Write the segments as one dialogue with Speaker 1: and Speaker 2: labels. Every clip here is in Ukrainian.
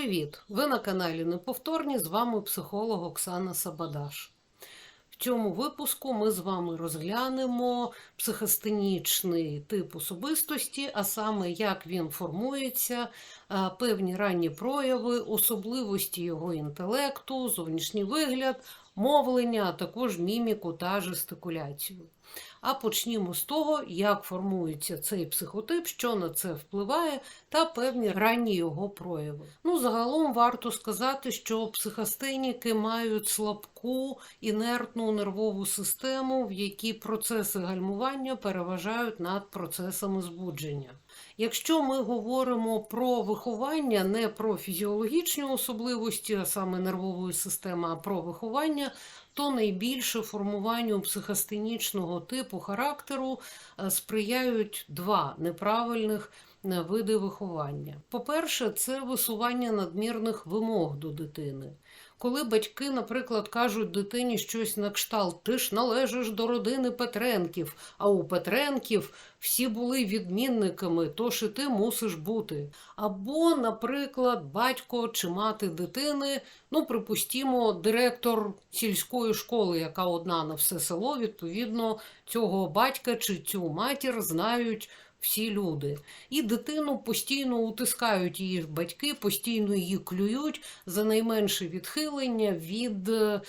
Speaker 1: Привіт! Ви на каналі Неповторні. З вами психолог Оксана Сабадаш. В цьому випуску ми з вами розглянемо психостенічний тип особистості, а саме як він формується, е, певні ранні прояви, особливості його інтелекту, зовнішній вигляд, мовлення, а також міміку та жестикуляцію. А почнімо з того, як формується цей психотип, що на це впливає, та певні ранні його прояви. Ну, загалом варто сказати, що психостеніки мають слабку інертну нервову систему, в якій процеси гальмування переважають над процесами збудження. Якщо ми говоримо про виховання, не про фізіологічні особливості, а саме нервової системи, а про виховання, то найбільше формуванню психостенічного типу характеру е, сприяють два неправильних е, види виховання. По-перше, це висування надмірних вимог до дитини. Коли батьки, наприклад, кажуть дитині щось на кшталт, ти ж належиш до родини Петренків, а у Петренків всі були відмінниками, тож і ти мусиш бути. Або, наприклад, батько чи мати дитини, ну, припустімо, директор сільської школи, яка одна на все село, відповідно, цього батька чи цю матір знають всі люди. І дитину постійно утискають її батьки, постійно її клюють за найменше відхилення від е,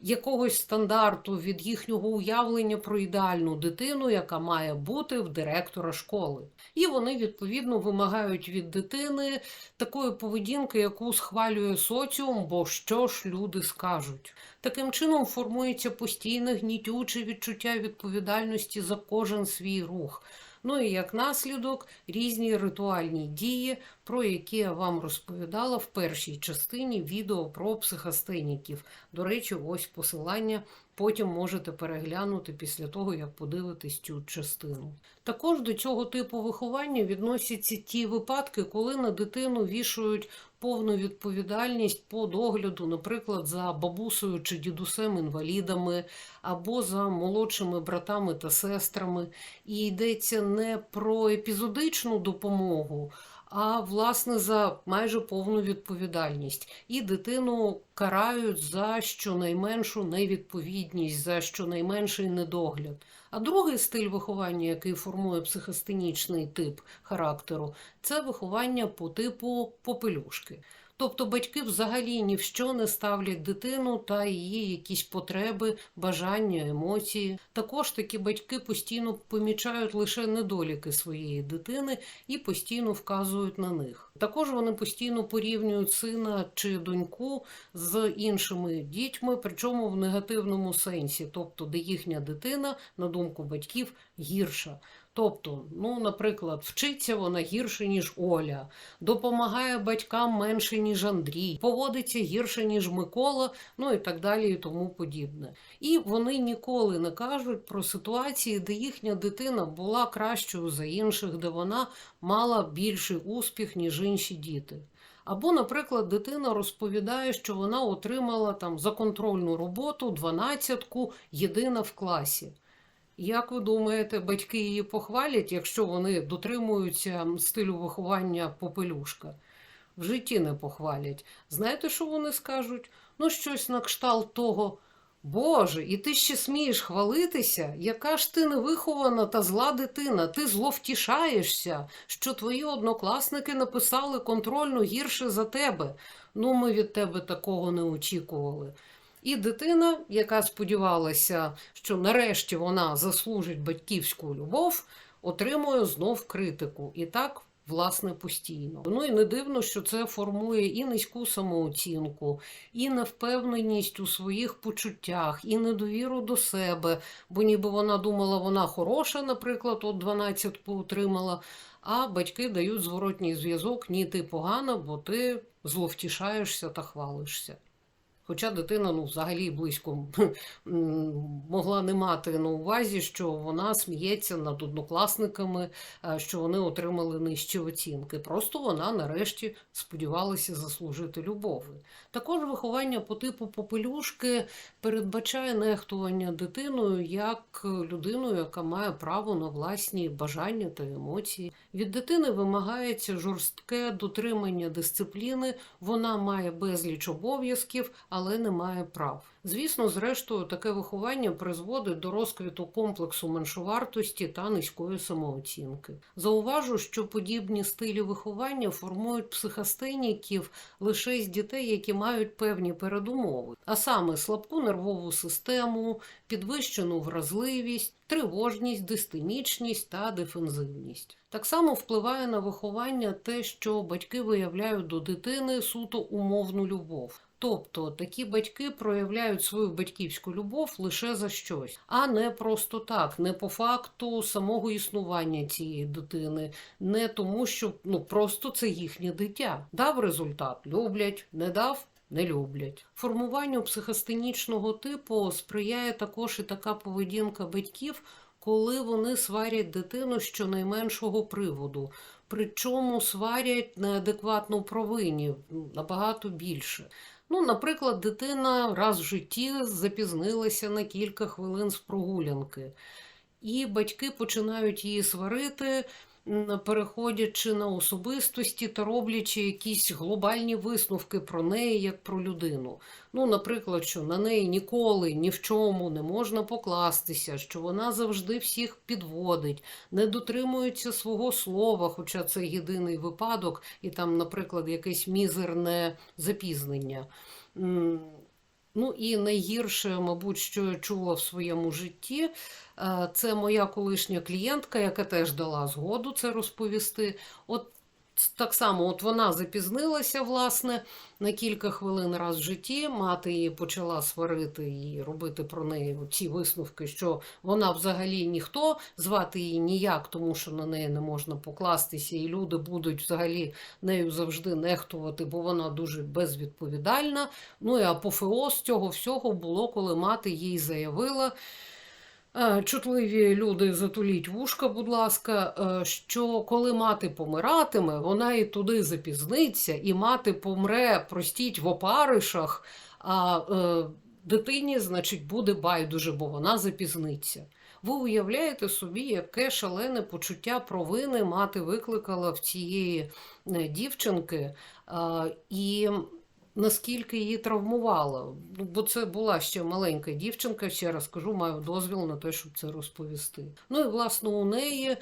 Speaker 1: якогось стандарту, від їхнього уявлення про ідеальну дитину, яка має бути в директора школи. І вони відповідно вимагають від дитини такої поведінки, яку схвалює соціум, бо що ж люди скажуть. Таким чином формується постійне гнітюче відчуття відповідальності за кожен свій рух. Ну і як наслідок різні ритуальні дії, про які я вам розповідала в першій частині відео про психостеніків. До речі, ось посилання потім можете переглянути після того, як подивитесь цю частину. Також до цього типу виховання відносяться ті випадки, коли на дитину вішають повну відповідальність по догляду, наприклад, за бабусею чи дідусем інвалідами, або за молодшими братами та сестрами. І йдеться не про епізодичну допомогу. А власне за майже повну відповідальність і дитину карають за щонайменшу невідповідність, за щонайменший недогляд. А другий стиль виховання, який формує психостенічний тип характеру, це виховання по типу попелюшки. Тобто батьки взагалі ні в що не ставлять дитину та її якісь потреби, бажання, емоції. Також такі батьки постійно помічають лише недоліки своєї дитини і постійно вказують на них. Також вони постійно порівнюють сина чи доньку з іншими дітьми, причому в негативному сенсі, тобто де їхня дитина, на думку батьків, гірша. Тобто, ну, наприклад, вчиться вона гірше, ніж Оля, допомагає батькам менше, ніж Андрій, поводиться гірше, ніж Микола, ну і так далі, і тому подібне. І вони ніколи не кажуть про ситуації, де їхня дитина була кращою за інших, де вона мала більший успіх, ніж інші діти. Або, наприклад, дитина розповідає, що вона отримала там за контрольну роботу дванадцятку єдина в класі. Як ви думаєте, батьки її похвалять, якщо вони дотримуються стилю виховання попелюшка? В житті не похвалять. Знаєте, що вони скажуть? Ну, щось на кшталт того. Боже, і ти ще смієш хвалитися? Яка ж ти невихована та зла дитина? Ти зловтішаєшся, що твої однокласники написали контрольну гірше за тебе. Ну, ми від тебе такого не очікували. І дитина, яка сподівалася, що нарешті вона заслужить батьківську любов, отримує знов критику. І так, власне, постійно. Ну і не дивно, що це формує і низьку самооцінку, і невпевненість у своїх почуттях, і недовіру до себе, бо ніби вона думала, вона хороша, наприклад, от 12 отримала. А батьки дають зворотній зв'язок: ні, ти погана, бо ти зловтішаєшся та хвалишся. Хоча дитина ну, взагалі близько могла не мати на увазі, що вона сміється над однокласниками, е, що вони отримали нижчі оцінки. Просто вона нарешті сподівалася заслужити любові. Також виховання по типу попелюшки передбачає нехтування дитиною як людиною, яка має право на власні бажання та емоції. Від дитини вимагається жорстке дотримання дисципліни, вона має безліч обов'язків, але не має прав. Звісно, зрештою, таке виховання призводить до розквіту комплексу меншовартості та низької самооцінки. Зауважу, що подібні стилі виховання формують психостеніків лише з дітей, які мають певні передумови, а саме слабку нервову систему, підвищену вразливість, тривожність, дистемічність та дефензивність. Так само впливає на виховання те, що батьки виявляють до дитини суто умовну любов. Тобто такі батьки проявляють свою батьківську любов лише за щось, а не просто так, не по факту самого існування цієї дитини, не тому, що ну просто це їхнє дитя. Дав результат, люблять, не дав. Не люблять. Формуванню психостенічного типу сприяє також і така поведінка батьків, коли вони сварять дитину щонайменшого приводу. Причому сварять неадекватну провині набагато більше. Ну, наприклад, дитина раз в житті запізнилася на кілька хвилин з прогулянки, і батьки починають її сварити, переходячи на особистості та роблячи якісь глобальні висновки про неї як про людину. Ну, наприклад, що на неї ніколи ні в чому не можна покластися, що вона завжди всіх підводить, не дотримується свого слова, хоча це єдиний випадок, і там, наприклад, якесь мізерне запізнення. Ну і найгірше, мабуть, що я чула в своєму житті, е, це моя колишня клієнтка, яка теж дала згоду це розповісти. От так само, от вона запізнилася, власне, на кілька хвилин раз в житті. Мати її почала сварити і робити про неї ці висновки, що вона взагалі ніхто, звати її ніяк, тому що на неї не можна покластися, і люди будуть взагалі нею завжди нехтувати, бо вона дуже безвідповідальна. Ну і апофеоз цього всього було, коли мати їй заявила. Е, Чутливі люди, затуліть вушка, будь ласка, е, що коли мати помиратиме, вона і туди запізниться, і мати помре, простіть, в опаришах, а е, дитині, значить, буде байдуже, бо вона запізниться. Ви уявляєте собі, яке шалене почуття провини мати викликала в цієї дівчинки, і наскільки її травмувало. Ну, бо це була ще маленька дівчинка, ще раз кажу, маю дозвіл на те, щоб це розповісти. Ну і власне у неї е,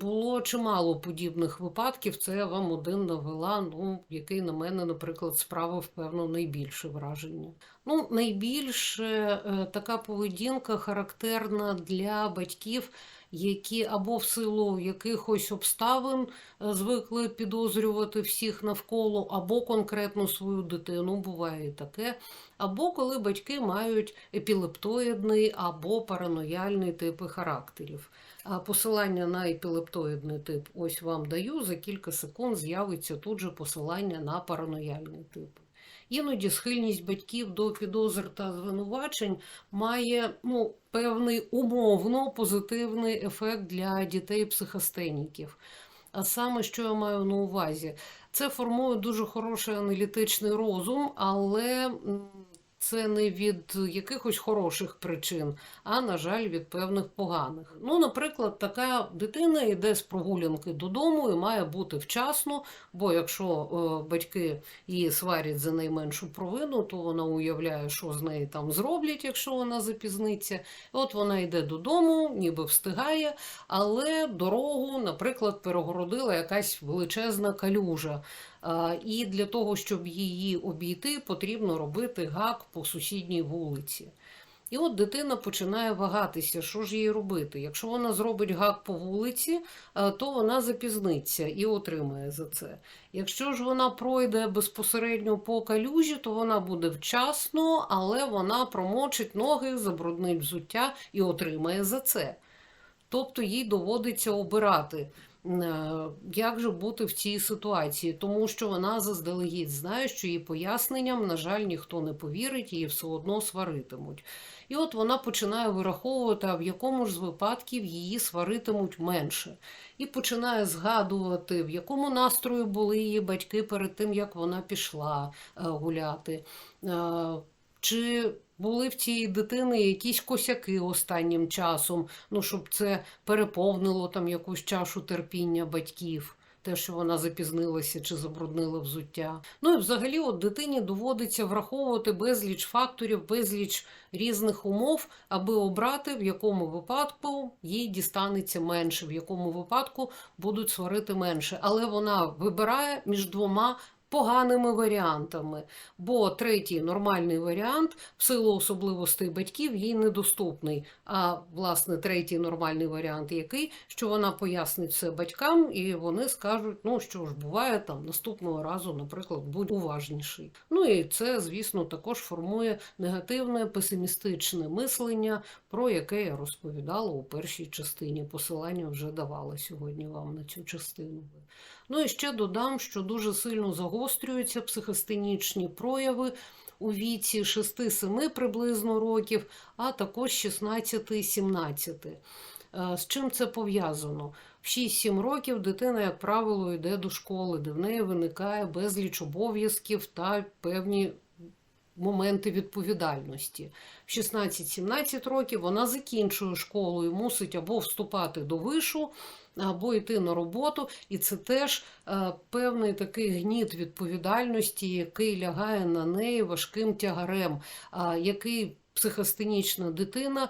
Speaker 1: було чимало подібних випадків. Це я вам один навела, ну який на мене, наприклад, справив певно найбільше враження. Ну, найбільше е, така поведінка характерна для батьків, які або в силу якихось обставин е, звикли підозрювати всіх навколо, або конкретно свою дитину, буває таке, або коли батьки мають епілептоїдний або паранояльний типи характерів. А посилання на епілептоїдний тип ось вам даю. За кілька секунд з'явиться тут же посилання на паранояльний тип. Іноді схильність батьків до підозр та звинувачень має ну, певний умовно позитивний ефект для дітей-психостеніків. А саме, що я маю на увазі, це формує дуже хороший аналітичний розум, але це не від якихось хороших причин, а, на жаль, від певних поганих. Ну, наприклад, така дитина йде з прогулянки додому і має бути вчасно, бо якщо е, батьки її сварять за найменшу провину, то вона уявляє, що з неї там зроблять, якщо вона запізниться. От вона йде додому, ніби встигає, але дорогу, наприклад, перегородила якась величезна калюжа. І для того, щоб її обійти, потрібно робити гак по сусідній вулиці. І от дитина починає вагатися, що ж їй робити. Якщо вона зробить гак по вулиці, то вона запізниться і отримає за це. Якщо ж вона пройде безпосередньо по калюжі, то вона буде вчасно, але вона промочить ноги, забруднить взуття і отримає за це. Тобто їй доводиться обирати Як же бути в цій ситуації? Тому що вона заздалегідь знає, що її поясненням, на жаль, ніхто не повірить, її все одно сваритимуть. І от вона починає вираховувати, а в якому ж з випадків її сваритимуть менше. І починає згадувати, в якому настрої були її батьки перед тим, як вона пішла е, гуляти. Е, Чи були в цієї дитини якісь косяки останнім часом, ну щоб це переповнило там якусь чашу терпіння батьків. Те, що вона запізнилася чи забруднила взуття. Ну і взагалі, от дитині доводиться враховувати безліч факторів, безліч різних умов, аби обрати, в якому випадку їй дістанеться менше, в якому випадку будуть сварити менше. Але вона вибирає між двома поганими варіантами, бо третій нормальний варіант в силу особливостей батьків їй недоступний. А власне третій нормальний варіант який, що вона пояснить все батькам, і вони скажуть, ну що ж буває там наступного разу, наприклад, будь уважніший. Ну і це, звісно, також формує негативне песимістичне мислення, про яке я розповідала у першій частині. Посилання вже давала сьогодні вам на цю частину. Ну і ще додам, що дуже сильно загострюються психостенічні прояви у віці 6-7 приблизно років, а також 16-17. Е, З чим це пов'язано? В 6-7 років дитина, як правило, йде до школи, де в неї виникає безліч обов'язків та певні моменти відповідальності. В 16-17 років вона закінчує школу і мусить або вступати до вишу, або йти на роботу, і це теж е, певний такий гніт відповідальності, який лягає на неї важким тягарем, який психостенічна дитина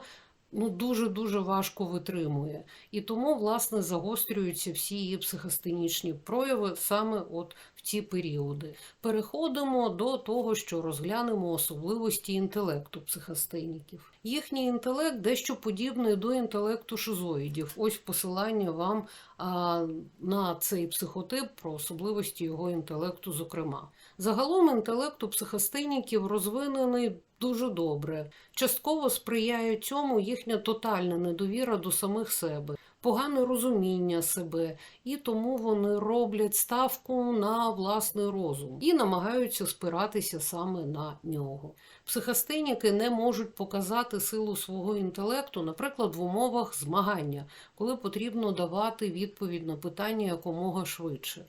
Speaker 1: ну, дуже-дуже важко витримує. І тому, власне, загострюються всі її психостенічні прояви саме от в ці періоди. Переходимо до того, що розглянемо особливості інтелекту психостеніків. Їхній інтелект дещо подібний до інтелекту шизоїдів. Ось посилання вам а, на цей психотип про особливості його інтелекту, зокрема. Загалом інтелект у психостеніків розвинений дуже добре. Частково сприяє цьому їхня тотальна недовіра до самих себе, погане розуміння себе, і тому вони роблять ставку на власний розум і намагаються спиратися саме на нього. Психостеніки не можуть показати силу свого інтелекту, наприклад, в умовах змагання, коли потрібно давати відповідь на питання якомога швидше.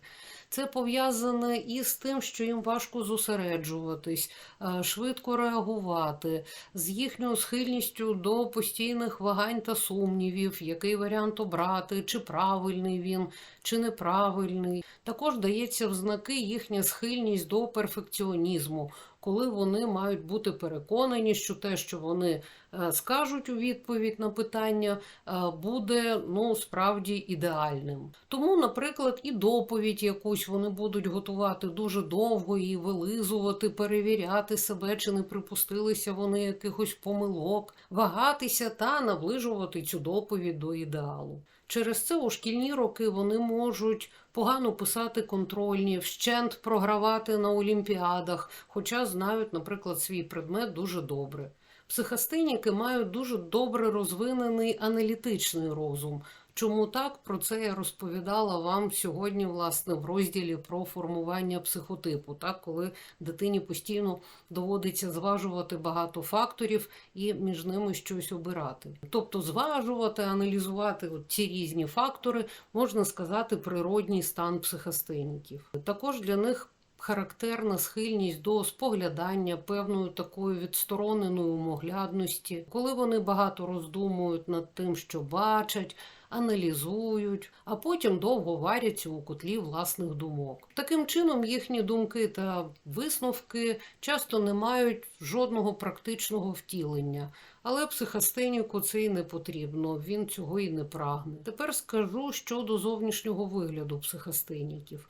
Speaker 1: Це пов'язане і з тим, що їм важко зосереджуватись, е, швидко реагувати, з їхньою схильністю до постійних вагань та сумнівів, який варіант обрати, чи правильний він, чи неправильний. Також дається в знаки їхня схильність до перфекціонізму. Коли вони мають бути переконані, що те, що вони е, скажуть у відповідь на питання, е, буде ну справді ідеальним. Тому, наприклад, і доповідь якусь вони будуть готувати дуже довго і вилизувати, перевіряти себе, чи не припустилися вони якихось помилок, вагатися та наближувати цю доповідь до ідеалу. Через це у шкільні роки вони можуть погано писати контрольні, вщент програвати на олімпіадах, хоча знають, наприклад, свій предмет дуже добре. Психастеніки мають дуже добре розвинений аналітичний розум. Чому так? Про це я розповідала вам сьогодні, власне, в розділі про формування психотипу, так, коли дитині постійно доводиться зважувати багато факторів і між ними щось обирати. Тобто, зважувати, аналізувати ці різні фактори, можна сказати, природній стан психостеніків. Також для них характерна схильність до споглядання, певною такою відстороненої умоглядності, коли вони багато роздумують над тим, що бачать. Аналізують, а потім довго варяться у котлі власних думок. Таким чином, їхні думки та висновки часто не мають жодного практичного втілення, але психостеніку це і не потрібно, він цього і не прагне. Тепер скажу щодо зовнішнього вигляду психостеніків.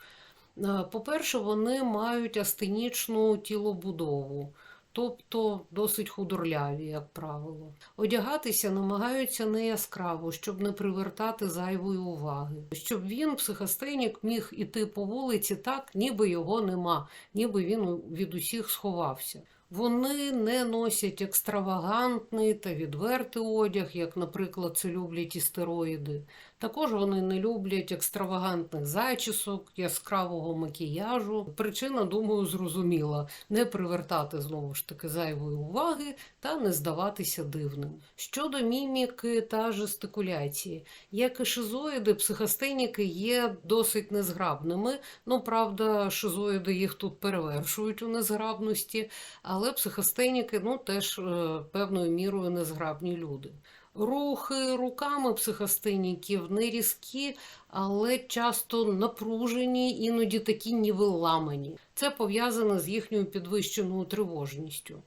Speaker 1: Е, По-перше, вони мають астенічну тілобудову, тобто досить худорляві, як правило. Одягатися намагаються не яскраво, щоб не привертати зайвої уваги, щоб він, психостенік, міг іти по вулиці так, ніби його нема, ніби він від усіх сховався. Вони не носять екстравагантний та відвертий одяг, як, наприклад, це люблять істероїди. Також вони не люблять екстравагантних зачісок, яскравого макіяжу. Причина, думаю, зрозуміла не привертати знову ж таки зайвої уваги та не здаватися дивним. Щодо міміки та жестикуляції, як і шизоїди, психостеніки є досить незграбними. Ну, правда, шизоїди їх тут перевершують у незграбності, але психостеніки ну, теж е, певною мірою незграбні люди. Рухи руками психостеніків не різкі, але часто напружені, іноді такі ніби ламані. Це пов'язано з їхньою підвищеною тривожністю.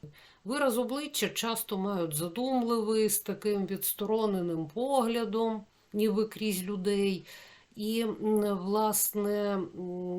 Speaker 1: Вираз обличчя часто мають задумливий, з таким відстороненим поглядом, ніби крізь людей. І, власне,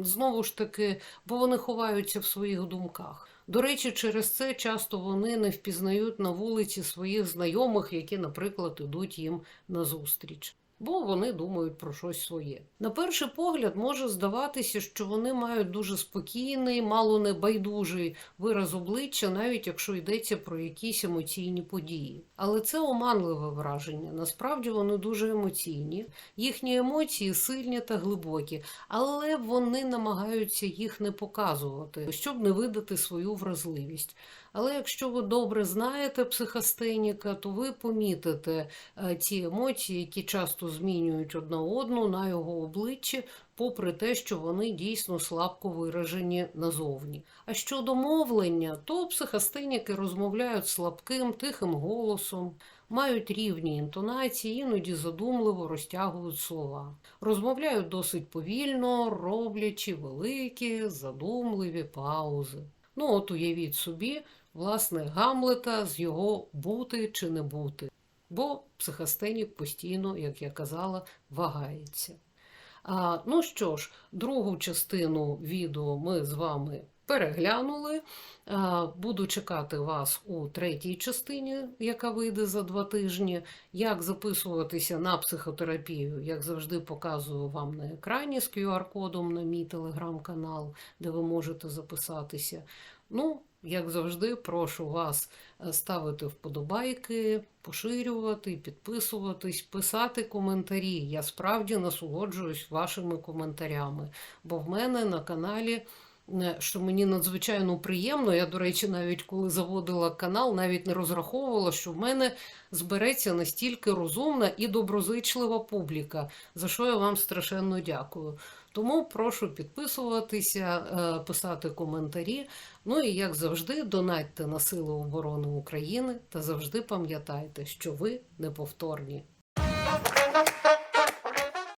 Speaker 1: знову ж таки, бо вони ховаються в своїх думках. До речі, через це часто вони не впізнають на вулиці своїх знайомих, які, наприклад, ідуть їм назустріч. Бо вони думають про щось своє. На перший погляд може здаватися, що вони мають дуже спокійний, мало не байдужий вираз обличчя, навіть якщо йдеться про якісь емоційні події. Але це оманливе враження. Насправді вони дуже емоційні, їхні емоції сильні та глибокі, але вони намагаються їх не показувати, щоб не видати свою вразливість. Але якщо ви добре знаєте психостеніка, то ви помітите е, ці емоції, які часто змінюють одна одну на його обличчі, попри те, що вони дійсно слабко виражені назовні. А щодо мовлення, то психостеніки розмовляють слабким, тихим голосом, мають рівні інтонації, іноді задумливо розтягують слова. Розмовляють досить повільно, роблячи великі, задумливі паузи. Ну, от уявіть собі, власне, Гамлета з його бути чи не бути. Бо психостенік постійно, як я казала, вагається. А, ну що ж, другу частину відео ми з вами переглянули. А, буду чекати вас у третій частині, яка вийде за два тижні. Як записуватися на психотерапію, як завжди, показую вам на екрані з QR-кодом на мій телеграм-канал, де ви можете записатися. Ну, як завжди, прошу вас е, ставити вподобайки, поширювати, підписуватись, писати коментарі. Я справді насолоджуюсь вашими коментарями, бо в мене на каналі. е, Що мені надзвичайно приємно. Я, до речі, навіть коли заводила канал, навіть не розраховувала, що в мене збереться настільки розумна і доброзичлива публіка, за що я вам страшенно дякую. Тому прошу підписуватися, е, писати коментарі. Ну і як завжди, донатьте на Сили оборони України та завжди пам'ятайте, що ви неповторні.